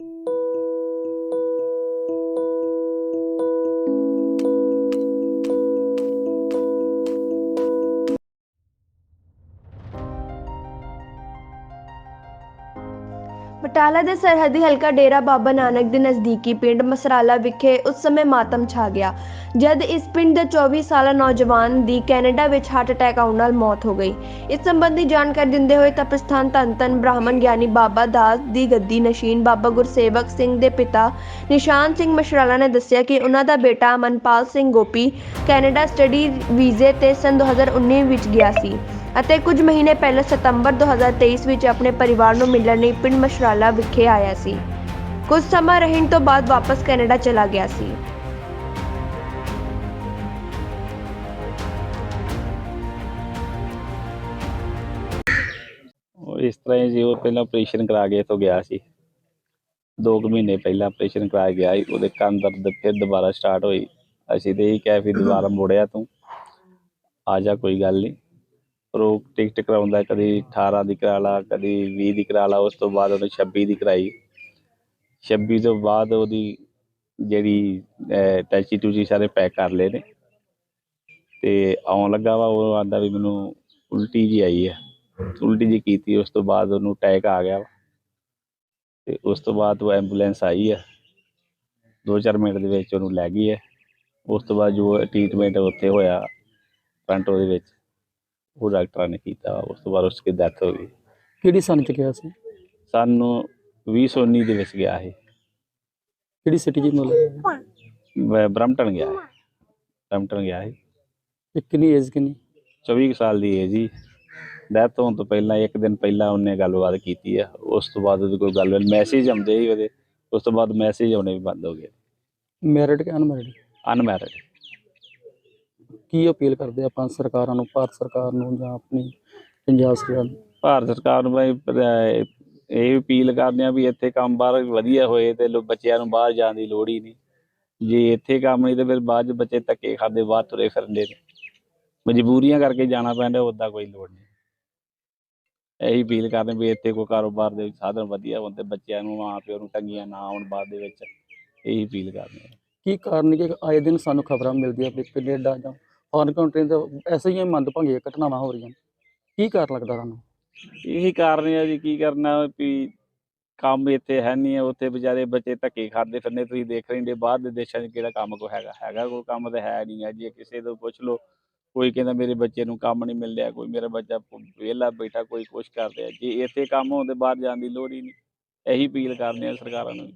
thank you Batala ਦੇ ਸਰਹੱਦੀ ਹਲਕਾ ਡੇਰਾ ਬਾਬਾ ਨਾਨਕ ਦੇ ਨਜ਼ਦੀਕੀ ਪਿੰਡ ਮਸਰਾਲਾ ਵਿਖੇ ਉਸ ਸਮੇਂ ਮਾਤਮ ਛਾ ਗਿਆ, ਜਦ ਇਸ ਪਿੰਡ ਦੇ 24 ਸਾਲਾ ਨੌਜਵਾਨ ਦੀ ਕੈਨੇਡਾ ਵਿੱਚ ਹਾਰਟ ਅਟੈਕ ਆਉਣ ਨਾਲ ਮੌਤ ਹੋ ਗਈ। ਇਸ ਸੰਬੰਧੀ ਜਾਣਕਾਰੀ ਦਿੰਦੇ ਹੋਏ ਤਪਸਥਾਨ ਧੰਨ ਧੰਨ ਬ੍ਰਾਹਮਣ ਗਿਆਨੀ ਬਾਬਾ ਦਾਸ ਦੀ ਗੱਦੀ ਨਸ਼ੀਨ ਬਾਬਾ ਗੁਰਸੇਵਕ ਸਿੰਘ ਦੇ ਪਿਤਾ ਨਿਸ਼ਾਨ ਸਿੰਘ ਮਸ਼ਰਾਲਾ ਨੇ ਦੱਸਿਆ ਕਿ ਉਹਨਾਂ ਦਾ ਬੇਟਾ ਮਨਪਾਲ ਸਿੰਘ ਗੋਪੀ ਕੈਨੇਡਾ ਸਟੱਡੀ ਵੀਜ਼ੇ ਤੇ ਸਨ 2019 ਵਿੱਚ ਗਿਆ ਸੀ। ਅਤੇ ਕੁਝ ਮਹੀਨੇ ਪਹਿਲਾਂ ਸਤੰਬਰ 2023 ਵਿੱਚ ਆਪਣੇ ਪਰਿਵਾਰ ਨੂੰ ਮਿਲਣ ਲਈ ਪਿੰਡ ਮਸ਼ਰਾਲਾ ਵਿਖੇ ਆਇਆ ਸੀ। ਕੁਝ ਸਮਾਂ ਰਹਿਣ ਤੋਂ ਬਾਅਦ ਵਾਪਸ ਕੈਨੇਡਾ ਚਲਾ ਗਿਆ ਸੀ। ਇਸ ਤਰ੍ਹਾਂ ਜੀ, ਉਹ ਪਹਿਲਾਂ ਆਪਰੇਸ਼ਨ ਕਰਾ ਕੇ ਇੱਥੋਂ ਗਿਆ ਸੀ। 2 ਮਹੀਨੇ ਪਹਿਲਾਂ ਆਪਰੇਸ਼ਨ ਕਰਾ ਗਿਆ ਸੀ, ਉਹਦੇ ਕੰਨ ਦਰਦ ਫਿਰ ਦੁਬਾਰਾ ਸਟਾਰਟ ਹੋਈ। ਅਸੀਂ ਤੇ ਇਹ ਕਿਹਾ ਵੀ ਦੁਬਾਰਾ ਮੁੜਿਆ ਤੂੰ। ਆ ਜਾ, ਕੋਈ ਗੱਲ ਨਹੀਂ ਪਰ ਉਹ ਟਿਕਟ ਕਰਾਉਂਦਾ, ਕਦੀ 18 ਦੀ ਕਰਾ ਲਾ, ਕਦੀ 20 ਦੀ ਕਰਾ ਲਾ, ਉਸ ਤੋਂ ਬਾਅਦ ਉਹਨੇ 26 ਦੀ ਕਰਾਈ। 26 ਤੋਂ ਬਾਅਦ ਉਹਦੀ ਜਿਹੜੀ ਟੈਚੀ ਟੂਚੀ ਸਾਰੇ ਪੈਕ ਕਰ ਲਏ ਨੇ। ਤੇ ਆਉਣ ਲੱਗਾ ਵਾ, ਉਹ ਆਂਦਾ ਵੀ ਮੈਨੂੰ ਉਲਟੀ ਜੀ ਆਈ ਹੈ ਉਲਟੀ ਜੀ ਕੀਤੀ, ਉਸ ਤੋਂ ਬਾਅਦ ਉਹਨੂੰ ਅਟੈਕ ਆ ਗਿਆ ਵਾ। ਤੇ ਉਸ ਤੋਂ ਬਾਅਦ ਉਹ ਐਂਬੂਲੈਂਸ ਆਈ ਹੈ 2-4 ਮਿੰਟ ਦੇ ਵਿੱਚ ਉਹਨੂੰ ਲੈ ਗਈ ਹੈ ਉਸ ਤੋਂ ਬਾਅਦ ਜੋ ਟ੍ਰੀਟਮੈਂਟ ਉੱਥੇ ਹੋਇਆ ਟੋਰਾਂਟੋ ਦੇ ਵਿੱਚ। ਉਹ ਡਾਕਟਰਾਂ ਨੇ ਕੀਤਾ। ਉਸ ਤੋਂ ਬਾਅਦ ਉਸਦੀ ਡੈਥ ਹੋ ਗਈ। ਕਿਹੜੀ ਸਨ ਚ ਗਿਆ ਸੀ? ਸਾਨੂੰ 2019 ਦੇ ਵਿੱਚ ਗਿਆ ਸੀ ਕਿਹੜੀ ਸਿਟੀ ਜੀ ਮਤਲਬ ਬ- ਬਰਮਟਨ ਗਿਆ ਸੀ। ਬਰਮਟਨ ਗਿਆ ਤੇ ਕਿੰਨੀ ਏਜ ਕਿੰਨੀ? 24 ਕੁ ਸਾਲ ਦੀ ਹੈ ਜੀ ਡੈਥ ਹੋਣ ਤੋਂ ਪਹਿਲਾਂ ਇੱਕ ਦਿਨ ਪਹਿਲਾਂ ਉਹਨੇ ਗੱਲਬਾਤ ਕੀਤੀ ਆ। ਉਸ ਤੋਂ ਬਾਅਦ ਉਹਦੀ ਕੋਈ ਗੱਲ ਮੈਸੇਜ ਆਉਂਦੇ ਸੀ ਉਹਦੇ। ਉਸ ਤੋਂ ਬਾਅਦ ਮੈਸੇਜ ਆਉਣੇ ਵੀ ਬੰਦ ਹੋ ਗਏ। ਮੈਰਿਡ ਕਿ ਅਨਮੈਰਿਡ ਅਨਮੈਰਿਡ ਕੀ ਅਪੀਲ ਕਰਦੇ ਆਪਾਂ ਸਰਕਾਰਾਂ ਨੂੰ ਭਾਰਤ ਸਰਕਾਰ ਨੂੰ ਜਾਂ ਆਪਣੀ ਪੰਜਾਬ ਸਰਕਾਰ ਨੂੰ? ਭਾਰਤ ਸਰਕਾਰ ਨੂੰ ਬਈ ਇਹ ਅਪੀਲ ਕਰਦੇ ਆ ਵੀ ਇੱਥੇ ਕੰਮ ਬਾਹਰ ਵਧੀਆ ਹੋਏ ਤੇ ਲੋ ਬੱਚਿਆਂ ਨੂੰ ਬਾਹਰ ਜਾਣ ਦੀ ਲੋੜ ਹੀ ਨਹੀਂ। ਜੇ ਇੱਥੇ ਕੰਮ ਨਹੀਂ ਤੇ ਫਿਰ ਬਾਅਦ ਚ ਬੱਚੇ ਧੱਕੇ ਖਾਂਦੇ ਬਾਹਰ ਤੁਰੇ ਫਿਰਦੇ ਨੇ। ਮਜਬੂਰੀਆਂ ਕਰਕੇ ਜਾਣਾ ਪੈਂਦਾ ਉਦਾਂ ਕੋਈ ਲੋੜ ਨਹੀਂ। ਇਹੀ ਅਪੀਲ ਕਰਦੇ ਵੀ ਇੱਥੇ ਕੋਈ ਕਾਰੋਬਾਰ ਦੇ ਸਾਧਨ ਵਧੀਆ ਹੋਣ ਤੇ ਬੱਚਿਆਂ ਨੂੰ ਮਾਂ ਪਿਓ ਨੂੰ ਤੰਗੀਆਂ ਨਾ ਆਉਣ ਬਾਅਦ ਦੇ ਵਿੱਚ। ਇਹੀ ਅਪੀਲ ਕਰਦੇ ਆ ਕੀ ਕਾਰਨ ਕਿ ਆਏ ਦਿਨ ਸਾਨੂੰ ਖਬਰਾਂ ਮਿਲਦੀਆਂ ਵੀ ਕੈਨੇਡਾ ਜਾਂ ਫੋਰਨ ਕੰਟਰੀ ਤੋਂ ਐਸੇ ਹੀ ਮੰਦਭਾਗੀਆਂ ਘਟਨਾਵਾਂ ਹੋ ਰਹੀਆਂ ਕੀ ਕਾਰਨ ਲੱਗਦਾ ਤੁਹਾਨੂੰ? ਇਹੀ ਕਾਰਨ ਹੈ ਜੀ, ਕੀ ਕਰਨਾ ਵੀ ਕੰਮ ਇੱਥੇ ਹੈ ਨਹੀਂ ਹੈ ਉੱਥੇ ਵਿਚਾਰੇ ਬੱਚੇ ਧੱਕੇ ਖਾਂਦੇ ਫਿਰਦੇ, ਤੁਸੀਂ ਦੇਖ ਰਹੇ ਹੋ ਬਾਹਰ ਦੇ ਦੇਸ਼ਾਂ 'ਚ ਕਿਹੜਾ ਕੰਮ ਕੋ ਹੈਗਾ। ਹੈਗਾ ਕੋਈ ਕੰਮ ਤਾਂ ਹੈ ਨਹੀਂ ਹੈ ਜੇ ਕਿਸੇ ਤੋਂ ਪੁੱਛ ਲਓ, ਕੋਈ ਕਹਿੰਦਾ ਮੇਰੇ ਬੱਚੇ ਨੂੰ ਕੰਮ ਨਹੀਂ ਮਿਲ ਰਿਹਾ, ਕੋਈ ਮੇਰਾ ਬੱਚਾ ਪ- ਵਿਹਲਾ ਬੈਠਾ, ਕੋਈ ਕੁਛ ਕਰ ਰਿਹਾ। ਜੇ ਇੱਥੇ ਕੰਮ ਹੋਣ ਤੇ ਬਾਹਰ ਜਾਣ ਦੀ ਲੋੜ ਹੀ ਨਹੀਂ ਇਹੀ ਅਪੀਲ ਕਰਦੇ ਆ ਸਰਕਾਰਾਂ ਨੂੰ।